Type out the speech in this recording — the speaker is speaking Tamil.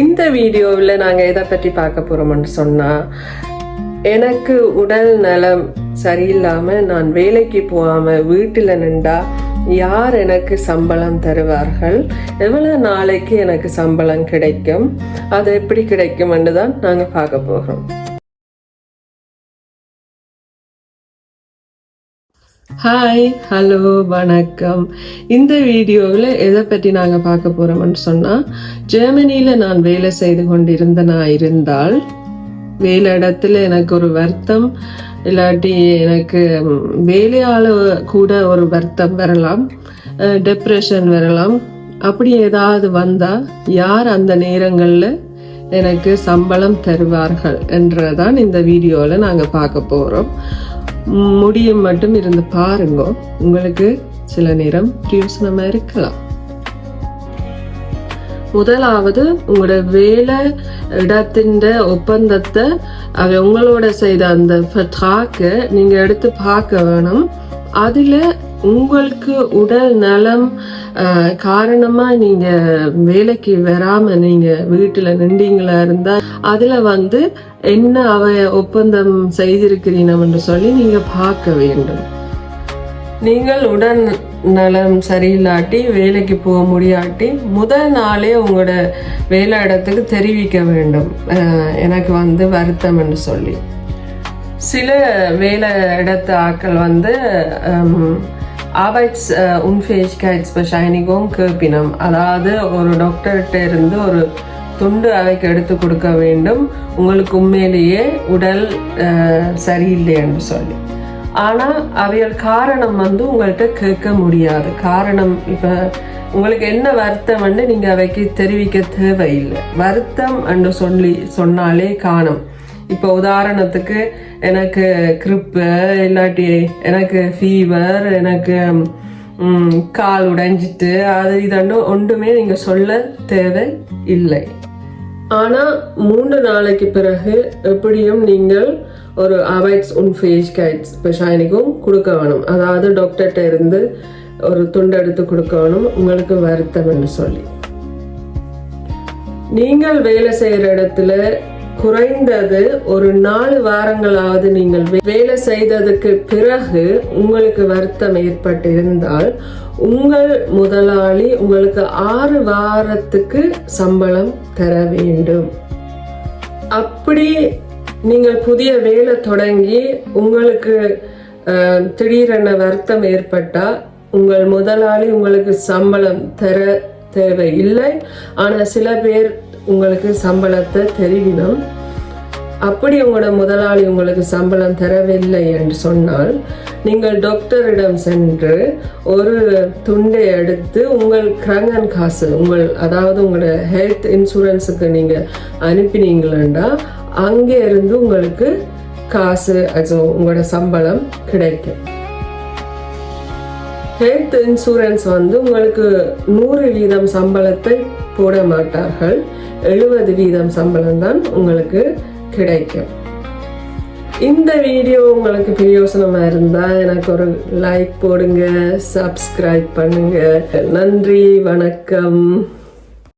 இந்த வீடியோவில் நாங்கள் எதை பற்றி பார்க்க போகிறோம்னு சொன்னால் எனக்கு உடல் நலம் சரியில்லாமல் நான் வேலைக்கு போகாமல் வீட்டில் நின்றா யார் எனக்கு சம்பளம் தருவார்கள்? எவ்வளோ நாளைக்கு எனக்கு சம்பளம் கிடைக்கும்? அது எப்படி கிடைக்கும்னு தான் நாங்கள் பார்க்க போகிறோம் ஹாய் ஹலோ வணக்கம். இந்த வீடியோவில் எதை பற்றி நாங்கள் பார்க்க போகிறோம்னு சொன்னால் ஜெர்மனியில் நான் வேலை செய்து கொண்டிருந்த நான் இருந்தால் வேலை இடத்துல எனக்கு ஒரு வருத்தம் இல்லாட்டி எனக்கு வேலையால் கூட ஒரு வருத்தம் வரலாம் டெப்ரெஷன் வரலாம். அப்படி ஏதாவது வந்தால் யார் அந்த நேரங்களில் எனக்கு சம்பளம் தருவார்கள் என்றதான் இந்த வீடியோவில் நாங்கள் பார்க்க போகிறோம் முடியும் மட்டும் இருந்து பாருங்க. உங்களுக்கு சில நேரம் பிரயோசனமா இருக்கலாம். முதலாவது உங்களோட வேலை இடத்தின் ஒப்பந்தத்தை அவ உங்களோட செய்த அந்த ஃபட்ராக்கு நீங்க எடுத்து பார்க்க வேணும். அதில் உங்களுக்கு உடல் நலம் காரணமாக நீங்கள் வேலைக்கு வராமல் நீங்கள் வீட்டில் நின்றீங்களா இருந்தால் அதில் வந்து என்ன அவ ஒப்பந்தம் செய்திருக்கிறீனம்னு சொல்லி நீங்கள் பார்க்க வேண்டும். நீங்கள் உடல் நலம் சரியில்லாட்டி வேலைக்கு போக முடியாட்டி முதல் நாளே உங்களோட வேலை இடத்துக்கு தெரிவிக்க வேண்டும். எனக்கு வந்து வருத்தம் என்று சொல்லி. சில வேலை இடத்து ஆட்கள் வந்து ஆபைட்ஸ் உன்ஃபேஜ்கைட்ஸ்பெஷைனிகும் கேப்பினம் அதாவது ஒரு டாக்டர்கிட்ட இருந்து ஒரு துண்டு அவைக்கு எடுத்து கொடுக்க வேண்டும். உங்களுக்கு உண்மையிலேயே உடல் சரியில்லைன்னு சரியில்லை என்று சொல்லி. ஆனால் அவைகள் காரணம் வந்து உங்கள்கிட்ட கேட்க முடியாது. காரணம் இப்போ உங்களுக்கு என்ன வருத்தம் வந்து நீங்கள் அவைக்கு தெரிவிக்க தேவையில்லை. வருத்தம் என்று சொல்லி சொன்னாலே காணும். இப்போ உதாரணத்துக்கு எனக்கு கிரிப்பு இல்லாட்டி எனக்கு ஃபீவர் எனக்கு கால் உடைஞ்சிட்டு அது இதன்னு ஒன்றுமே நீங்கள் சொல்ல தேவை இல்லை. ஆனால் மூன்று நாளைக்கு பிறகு எப்படியும் நீங்கள் ஒரு அவைட்ஸ் உன் ஃபேஸ் கைட்ஸ் பெஷானிக்கும் கொடுக்க வேணும். அதாவது டாக்டர்கிட்ட இருந்து ஒரு துண்டு எடுத்து கொடுக்க வேணும். உங்களுக்கு வருத்தம் என்று சொல்லி. நீங்கள் வேலை செய்யற இடத்துல குறைந்தது ஒரு நாலு வாரங்களாவது நீங்கள் வேலை செய்ததுக்கு பிறகு உங்களுக்கு வருத்தம் ஏற்பட்டிருந்தால் உங்கள் முதலாளி உங்களுக்கு ஆறு வாரத்துக்கு சம்பளம் தர வேண்டும். அப்படி நீங்கள் புதிய வேலை தொடங்கி உங்களுக்கு திடீரென வருத்தம் ஏற்பட்டால் உங்கள் முதலாளி உங்களுக்கு சம்பளம் தர தேவை இல்லை ஆனால் சில பேர் உங்களுக்கு சம்பளத்தை தெரிவினம் அப்படி உங்களோட முதலாளி உங்களுக்கு சம்பளம் தரவில்லை என்று சொன்னால் நீங்கள் டாக்டரிடம் சென்று ஒரு துண்டை எடுத்து உங்கள் கிரங்கன் காசு உங்கள் அதாவது உங்களோட ஹெல்த் இன்சூரன்ஸுக்கு நீங்கள் அனுப்பினீங்களா அங்கே இருந்து உங்களுக்கு காசு அது உங்களோட சம்பளம் கிடைக்கும். ஹெல்த் இன்சூரன்ஸ் வந்து உங்களுக்கு நூறு வீதம் சம்பளத்தை போட மாட்டார்கள். எழுபது வீதம் சம்பளம் தான் உங்களுக்கு கிடைக்கும். இந்த வீடியோ உங்களுக்கு பிரயோசனமாக இருந்தா எனக்கு ஒரு லைக் போடுங்க சப்ஸ்கிரைப் பண்ணுங்க. நன்றி வணக்கம்.